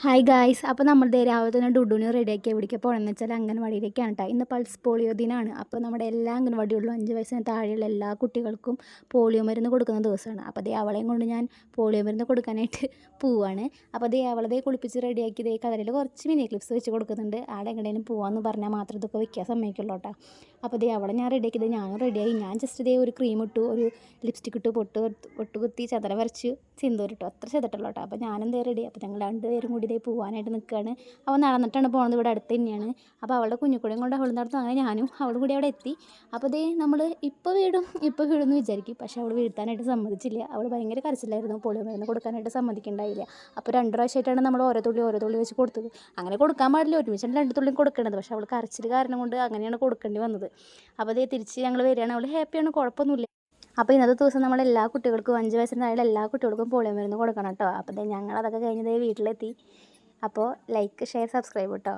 Hi guys അപ്പോൾ നമ്മൾ ദേ രാവിലെ തന്നെ ഡുഡുവിനെ റെഡിയാക്കി എവിടേക്ക് പോകണമെന്ന് വെച്ചാൽ അംഗൻവാടിയിലേക്കാണ് കേട്ടോ ഇന്ന് പൾസ് പോളിയോ ദിനമാണ് അപ്പോൾ നമ്മുടെ എല്ലാ അംഗൻവാടികളിലും അഞ്ച് വയസ്സിന് താഴെയുള്ള എല്ലാ കുട്ടികൾക്കും പോളിയോ മരുന്ന് കൊടുക്കുന്ന ദിവസമാണ്. അപ്പോൾ അതേ അവളെയും കൊണ്ട് ഞാൻ പോളിയോ മരുന്ന് കൊടുക്കാനായിട്ട് പോവാണ്. അപ്പോൾ അതേ അവളെ ദേ കുളിപ്പിച്ച് റെഡിയാക്കി ഇതേ കളറിൽ കുറച്ച് മിനി ക്ലിപ്സ് വെച്ച് കൊടുക്കുന്നുണ്ട്. ആടെ എങ്ങനെയും പോകാമെന്ന് പറഞ്ഞാൽ മാത്രം ഇതൊക്കെ വെക്കാൻ സമ്മതിക്കുള്ളൂ കേട്ടോ അപ്പോൾ അതേ അവളെ ഞാൻ റെഡിയാക്കിയത് ഞാനും റെഡിയായി ഞാൻ ജസ്റ്റ് ഇതേ ഒരു ക്രീം ഇട്ടു ഒരു ലിപ്സ്റ്റിക് ഇട്ടു പൊട്ട് പൊട്ട് കുത്തി ചതല വരച്ച് സിന്ദൂരിട്ടു അത്ര ചെയ്തിട്ടുള്ളൂ കേട്ടോ അപ്പോൾ ഞാനെന്തേ റെഡി അപ്പോൾ ഞങ്ങൾ രണ്ടുപേരും കൂടി ദേ പോകാനായിട്ട് നിൽക്കുകയാണ് അവൾ നടന്നിട്ടാണ് പോകുന്നത് ഇവിടെ അടുത്ത് തന്നെയാണ്. അപ്പോൾ അവളുടെ കുഞ്ഞുകൂടെയും കൊണ്ട് അവൾ നടത്തും അങ്ങനെ ഞാനും അവളും കൂടി അവിടെ എത്തി. അപ്പോൾ ഇതേ നമ്മൾ ഇപ്പോൾ വീടും ഇപ്പോൾ വീടുമെന്ന് വിചാരിക്കും. പക്ഷേ അവൾ വീഴ്ത്താനായിട്ട് സമ്മതിച്ചില്ല. അവൾ ഭയങ്കര കരച്ചിലായിരുന്നു. പോളിയോ മരുന്ന് കൊടുക്കാനായിട്ട് സമ്മതിക്കണ്ടായില്ല. അപ്പോൾ രണ്ട് പ്രാവശ്യമായിട്ടാണ് നമ്മൾ ഓരോ തുള്ളി ഓരോ തുള്ളി വെച്ച് കൊടുത്തത്. അങ്ങനെ കൊടുക്കാൻ പാടില്ല. ഒരുമിച്ചാണ് രണ്ട് തുള്ളിയും കൊടുക്കേണ്ടത് പക്ഷേ അവൾ കരച്ചിൽ കാരണം കൊണ്ട് അങ്ങനെയാണ് കൊടുക്കേണ്ടി വന്നത്. അപ്പോൾ ദേ തിരിച്ച് ഞങ്ങൾ വരികയാണ്. അവൾ ഹാപ്പിയാണ്. കുഴപ്പമൊന്നുമില്ല. അപ്പോൾ ഇന്നത്തെ ദിവസം നമ്മൾ എല്ലാ കുട്ടികൾക്കും അഞ്ച് വയസ്സിന് താഴെ എല്ലാ കുട്ടികൾക്കും പോളിയോ മരുന്ന് കൊടുക്കണം കേട്ടോ അപ്പോൾ ഞങ്ങളതൊക്കെ ഞങ്ങൾ അതൊക്കെ കഴിഞ്ഞ് ദേ വീട്ടിലെത്തി. അപ്പോൾ ലൈക്ക് ഷെയർ സബ്സ്ക്രൈബ് കേട്ടോ